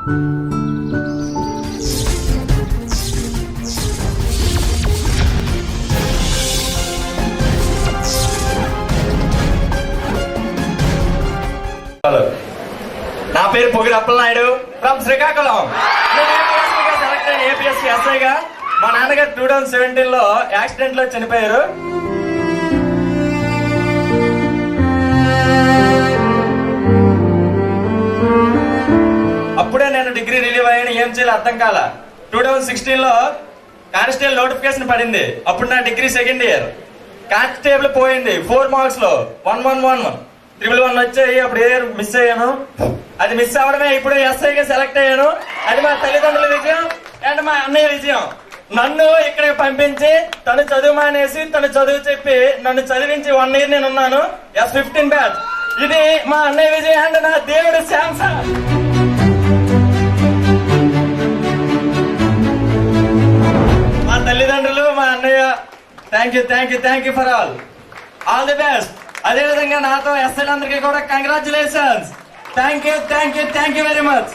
Hello నా పేరు Pogiri Appalanaidu from Srikakulam. Select అయిన ఏపీఎస్సీ ఎస్ఐగా మా నాన్నగారు టూ థౌసండ్ సెవెంటీన్లో యాక్సిడెంట్లో చనిపోయారు. డిగ్రీ రిలీవ్ అయ్యాను ఏం చేయాలి అర్థం కాల. టూ థౌజండ్ సిక్స్టీన్లో కానిస్టేబుల్ నోటిఫికేషన్ పడింది. అప్పుడు నా డిగ్రీ సెకండ్ ఇయర్. కానిస్టేబుల్ పోయింది four మార్క్స్లో. One one one triple one వచ్చాయి అప్పుడు ఏ మిస్ అయ్యాను? అది మిస్ అవడమే ఇప్పుడు ఎస్ఐగా సెలెక్ట్ అయ్యాను. అది మా తల్లిదండ్రుల విజయం అండ్ మా అన్నయ్య విజయం. నన్ను ఇక్కడికి పంపించి తను చదువు మానేసి తను చదువు చెప్పి నన్ను చదివించి వన్ ఇయర్ నేను ఉన్నాను. ఎస్ ఫిఫ్టీన్ బ్యాచ్ ఇది మా అన్నయ్య విజయం అండ్ నా దేవుడు శాంసా thank you thank you thank you for all all the best అదేవిధంగా నాతో ఎస్ఎల్ అందరికీ కూడా congratulations thank you thank you thank you very much